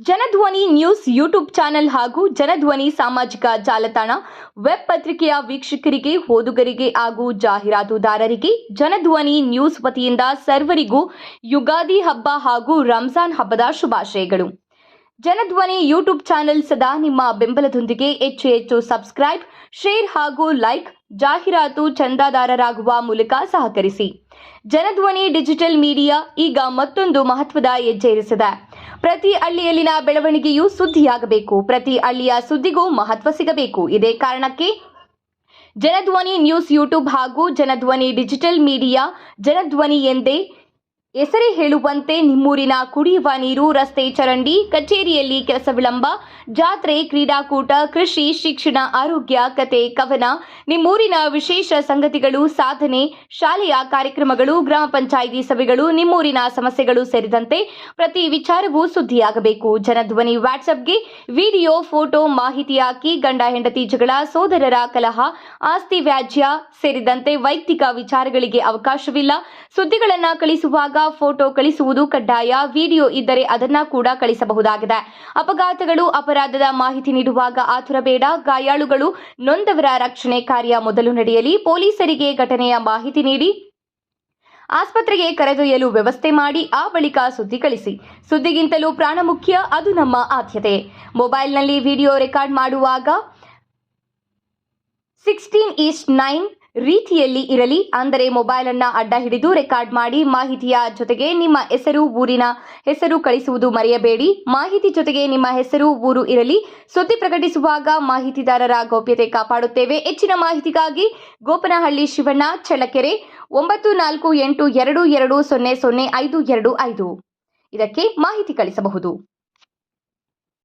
Janadhwani news YouTube channel ಹಾಗೂ ಜನಧ್ವನಿ ಸಾಮಾಜಿಕ ಜಾಲತಾಣ, ವೆಬ್ ಪತ್ರಿಕೆಯ ವೀಕ್ಷಕರಿಗೆ, ಓದುಗರಿಗೆ ಹಾಗೂ ಜಾಹೀರಾತುದಾರರಿಗೆ ಜನಧ್ವನಿ ನ್ಯೂಸ್ ವತಿಯಿಂದ ಸರ್ವರಿಗೂ ಯುಗಾದಿ ಹಬ್ಬ ಹಾಗೂ ರಂಜಾನ್ ಹಬ್ಬದ ಶುಭಾಶಯಗಳು. ಜನಧ್ವನಿ ಯೂಟ್ಯೂಬ್ ಚಾನೆಲ್ ಸದಾ ನಿಮ್ಮ ಬೆಂಬಲದೊಂದಿಗೆ ಹೆಚ್ಚು ಹೆಚ್ಚು ಸಬ್ಸ್ಕ್ರೈಬ್, ಶೇರ್ ಹಾಗೂ ಲೈಕ್ ಜಾಹೀರಾತು ಚಂದಾದಾರರಾಗುವ ಮೂಲಕ ಸಹಕರಿಸಿ. ಜನಧ್ವನಿ, ಡಿಜಿಟಲ್ ಮೀಡಿಯಾ ಈಗ ಮತ್ತೊಂದು ಮಹತ್ವದ ಹೆಜ್ಜೆ ಇರಿಸಿದೆ. ಪ್ರತಿ ಹಳ್ಳಿಯಲ್ಲಿನ ಬೆಳವಣಿಗೆಯೂ ಸುದ್ದಿಯಾಗಬೇಕು. ಪ್ರತಿ ಹಳ್ಳಿಯ ಸುದ್ದಿಗೂ ಮಹತ್ವ ಸಿಗಬೇಕು. ಇದೇ ಕಾರಣಕ್ಕೆ ಜನಧ್ವನಿ ನ್ಯೂಸ್ ಯೂಟ್ಯೂಬ್ ಹಾಗೂ ಜನಧ್ವನಿ ಡಿಜಿಟಲ್ ಮೀಡಿಯಾ, ಜನಧ್ವನಿ ಎಂದೇ ಹೆಸರೇ ಹೇಳುವಂತೆ ನಿಮ್ಮೂರಿನ ಕುಡಿಯುವ ನೀರು, ರಸ್ತೆ ಚರಂಡಿ, ಕಚೇರಿಯಲ್ಲಿ ಕೆಲಸ ವಿಳಂಬ, ಜಾತ್ರೆ, ಕ್ರೀಡಾಕೂಟ, ಕೃಷಿ, ಶಿಕ್ಷಣ, ಆರೋಗ್ಯ, ಕತೆ, ಕವನ, ನಿಮ್ಮೂರಿನ ವಿಶೇಷ ಸಂಗತಿಗಳು, ಸಾಧನೆ, ಶಾಲೆಯ ಕಾರ್ಯಕ್ರಮಗಳು, ಗ್ರಾಮ ಪಂಚಾಯಿತಿ ಸಭೆಗಳು, ನಿಮ್ಮೂರಿನ ಸಮಸ್ಯೆಗಳು ಸೇರಿದಂತೆ ಪ್ರತಿ ವಿಚಾರವೂ ಸುದ್ದಿಯಾಗಬೇಕು. ಜನಧ್ವನಿ ವಾಟ್ಸಪ್ಗೆ ವಿಡಿಯೋ, ಫೋಟೋ, ಮಾಹಿತಿ ಹಾಕಿ ಗಂಡ, ಹೆಂಡತಿ ಜಗಳ, ಸೋದರರ ಕಲಹ, ಆಸ್ತಿ ವ್ಯಾಜ್ಯ ಸೇರಿದಂತೆ ವೈಯಕ್ತಿಕ ವಿಚಾರಗಳಿಗೆ ಅವಕಾಶವಿಲ್ಲ. ಸುದ್ದಿಗಳನ್ನು ಕಳಿಸುವಾಗ ಫೋಟೋ ಕಳಿಸುವುದು ಕಡ್ಡಾಯ. ವಿಡಿಯೋ ಇದ್ದರೆ ಅದನ್ನ ಕೂಡ ಕಳಿಸಬಹುದಾಗಿದೆ. ಅಪಘಾತಗಳು, ಅಪರಾಧದ ಮಾಹಿತಿ ನೀಡುವಾಗ ಆತುರಬೇಡ. ಗಾಯಾಳುಗಳು ನೊಂದವರ ರಕ್ಷಣೆ ಕಾರ್ಯ ಮೊದಲು ನಡೆಯಲಿ. ಪೊಲೀಸರಿಗೆ ಘಟನೆಯ ಮಾಹಿತಿ ನೀಡಿ. ಆಸ್ಪತ್ರೆಗೆ ಕರೆದೊಯ್ಯಲು ವ್ಯವಸ್ಥೆ ಮಾಡಿ. ಆ ಬಳಿಕ ಸುದ್ದಿ ಕಳಿಸಿ. ಸುದ್ದಿಗಿಂತಲೂ ಪ್ರಾಣ ಮುಖ್ಯ ಅದು ನಮ್ಮ ಆದ್ಯತೆ. ಮೊಬೈಲ್ನಲ್ಲಿ ವಿಡಿಯೋ ರೆಕಾರ್ಡ್ ಮಾಡುವಾಗ ಸಿಕ್ಸ್ಟೀನ್ ಈಸ್ಟ್ ನೈನ್ ರೀತಿಯಲ್ಲಿ ಇರಲಿ. ಅಂದರೆ ಮೊಬೈಲ್ ಅನ್ನ ಅಡ್ಡ ಹಿಡಿದು ರೆಕಾರ್ಡ್ ಮಾಡಿ ಮಾಹಿತಿಯ ಜೊತೆಗೆ ನಿಮ್ಮ ಹೆಸರು, ಊರಿನ ಹೆಸರು ಕಳಿಸುವುದು ಮರೆಯಬೇಡಿ. ಮಾಹಿತಿ ಜೊತೆಗೆ ನಿಮ್ಮ ಹೆಸರು, ಊರು ಇರಲಿ. ಸುದ್ದಿ ಪ್ರಕಟಿಸುವಾಗ ಮಾಹಿತಿದಾರರ ಗೌಪ್ಯತೆ ಕಾಪಾಡುತ್ತೇವೆ. ಹೆಚ್ಚಿನ ಮಾಹಿತಿಗಾಗಿ ಗೋಪನಹಳ್ಳಿ ಶಿವಣ್ಣ, ಚಳ್ಳಕೆರೆ, ಒಂಬತ್ತು ನಾಲ್ಕು ಎಂಟು ಎರಡು ಎರಡು ಸೊನ್ನೆ ಸೊನ್ನೆ ಐದು ಎರಡು ಐದು. ಇದಕ್ಕೆ ಮಾಹಿತಿ ಕಳಿಸಬಹುದು.